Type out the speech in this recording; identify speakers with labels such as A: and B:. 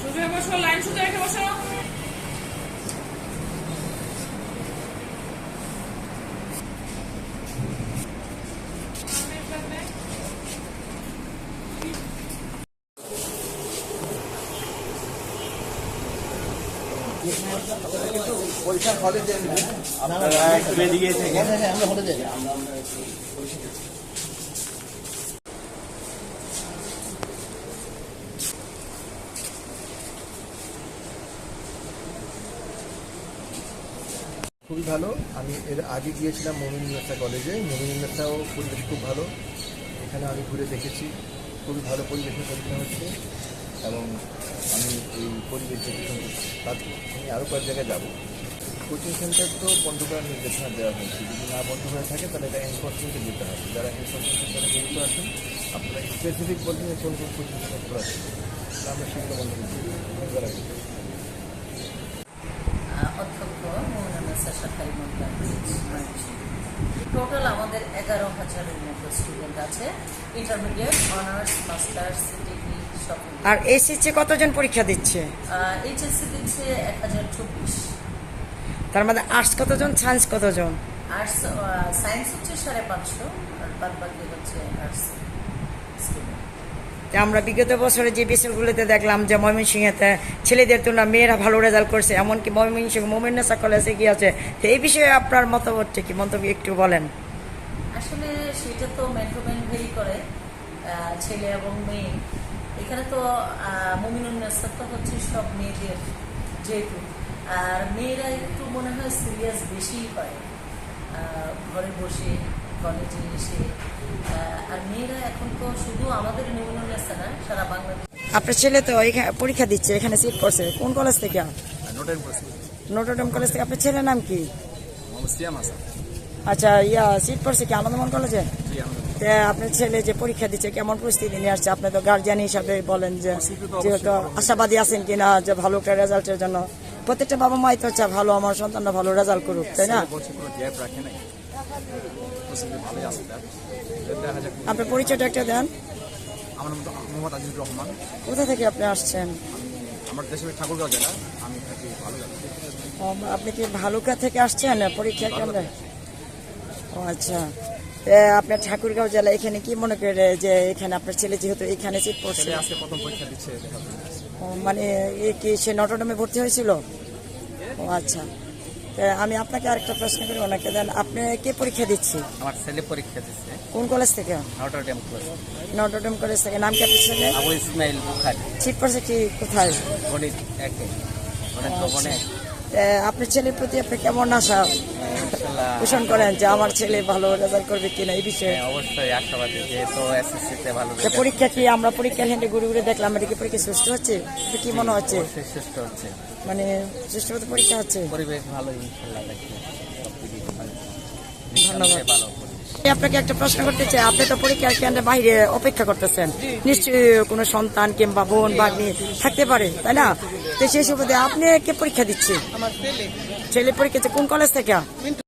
A: সুজে বসো লাইন সুজে রেখে বসো।
B: পরীক্ষার হলে যে
C: আপনারা একটু এদিকে থেকে।
B: হ্যাঁ হ্যাঁ আমরা হলে যাই খুবই ভালো। আমি এর আগে গিয়েছিলাম মমিন মেসা কলেজে। মমিন মেসাও পরিবেশ খুব ভালো। এখানে আমি ঘুরে দেখেছি। খুবই ভালো পরিবেশে পরীক্ষা হচ্ছে। এবং আমি এই পরিবেশ আমি আরও কয়েক জায়গায় যাব। কোচিং সেন্টার তো বন্ধ করার নির্দেশনা দেওয়া হয়েছে। যদি না বন্ধ হয়ে থাকে, তাহলে এটা এনফোর্সমেন্টে যেতে হবে। যারা এনফোর্সমেন্ট সেন্টারে জড়িত আছেন, আপনারা স্পেসিফিক বলছেন কোন কোন কোচিং সেন্টার আছে। আমরা সেগুলো বন্ধ করছি বন্ধ করা হয়েছে।
D: অধ্যক্ষ মোহনানেসা সরকারি মহিলা টোটাল আমাদের এগারো হাজারের মতো স্টুডেন্ট আছে। ইন্টারমিডিয়েট অনার্স মাস্টার্স ডিগ্রি সব
E: আর এসএসসি কতজন পরীক্ষা দিচ্ছে?
D: এইচএসসি দিচ্ছে এক হাজার চব্বিশ।
E: তার মধ্যে আর্টস কতজন সায়েন্স কতজন?
D: আর্টস সায়েন্স হচ্ছে সাড়ে পাঁচশো আর বাদ বাকি হচ্ছে আর্টস স্টুডেন্ট
E: আমরা বিগত বছরে যে বিষয়গুলোতে দেখলাম যে ময়মনসিংহেতে ছেলেদের তুলনা মেয়েরা ভালো রেজাল্ট করছে এমনকি ময়মনসিংহ মোমেন্নেসা কলেজে গিয়েছে। তো এই বিষয়ে আপনার মতামতটা কি? মন্তব্য একটু বলেন।
D: আসলে সেটা তো মেট্রোম্যান ভেরি করে ছেলে এবং মেয়ে। এখানে তো মমিনুল নেসার তো হচ্ছে সব মেয়েদের যেহেতু। আর মেয়েরা একটু মনে হয় সিরিয়াস বেশিই আহ, ঘরে বসে কলেজে এসে আর মেয়েরা এখন তো শুধু আমাদের নেসা না সারা বাংলাদেশ।
E: আপনার ছেলে তো পরীক্ষা দিচ্ছে এখানে সিট পড়ছে কোন কলেজ থেকে?
C: নোটের
E: কলেজ থেকে। আপনার ছেলের নাম কি? আচ্ছা ইয়া সিট পড়ছে কি আনন্দমন কলেজে
C: আমাদের
E: তা আপনার ছেলে যে পরীক্ষা দিচ্ছে কেমন পরিস্থিতি নিয়ে আসছে? আপনি তো গার্জিয়ান হিসাবে বলেন যে যেহেতু আশাবাদী আছেন কিনা যে ভালো একটা রেজাল্টের জন্য। প্রত্যেকটা বাবা মাই তো চায় ভালো আমার সন্তানরা ভালো রেজাল্ট করুক তাই না?
C: ভালোই দেখা যাক
E: আপনার পরিচয়টা একটা দেন।
C: আমার নাম তো মোহাম্মদ আজিজুর রহমান।
E: কোথা থেকে আপনি আসছেন?
C: আমার দেশের ঠাকুরগাঁও জেলা। আমি থাকি ভালো জানি
E: ও, আপনি কি ভালুকা থেকে আসছেন? পরীক্ষা কেন্দ্রে ও আচ্ছা। আপনার ঠাকুরগাঁও জেলা এখানে কি মনে করে যে এখানে আপনার ছেলে যেহেতু এখানে সিট পড়ছে?
C: আজকে প্রথম পরীক্ষা দিচ্ছে
E: ও, মানে কি সে নটরডেমে ভর্তি হয়েছিল? ও আচ্ছা। আমি আপনাকে আরেকটা প্রশ্ন করি ওনাকে দেন। আপনি কে পরীক্ষা দিচ্ছি?
F: আমার ছেলে পরীক্ষা দিচ্ছে।
E: কোন কলেজ থেকে?
F: নটরডেম কলেজ
E: নটরডেম কলেজ থেকে। নাম কি আপনার ছেলে?
F: আবু ইসমাইল বুখারি।
E: ঠিক পড়ছে কি কোথায়?
F: গণিত একে। গণিত ভবনে।
E: আপনার ছেলের প্রতি আপনি কেমন আশা? পোষণ করেন যে আমার ছেলে ভালো রেজাল্ট করবে কিনা এই বিষয়ে।
F: হ্যাঁ, অবশ্যই আশাবাদী যেহেতু এসএসসিতে ভালো
E: পরীক্ষা কি আমরা পরীক্ষার হেঁটে ঘুরে ঘুরে দেখলাম এটা কি পরীক্ষা সুস্থ হচ্ছে? কি মনে হচ্ছে?
F: সুস্থ হচ্ছে।
E: মানে সুস্থভাবে পরীক্ষা হচ্ছে?
F: পরিবেশ ভালো।
E: ধন্যবাদ। আপনাকে একটা প্রশ্ন করতে চাই। আপনি তো পরীক্ষার কেন্দ্রে বাইরে অপেক্ষা করতেছেন। নিশ্চয়ই কোনো সন্তান কিংবা বোন ভাগ্নি থাকতে পারে তাই না? তো সেই সুবাদে আপনি কে পরীক্ষা দিচ্ছে? ছেলে। পরীক্ষা কোন কলেজ থেকে?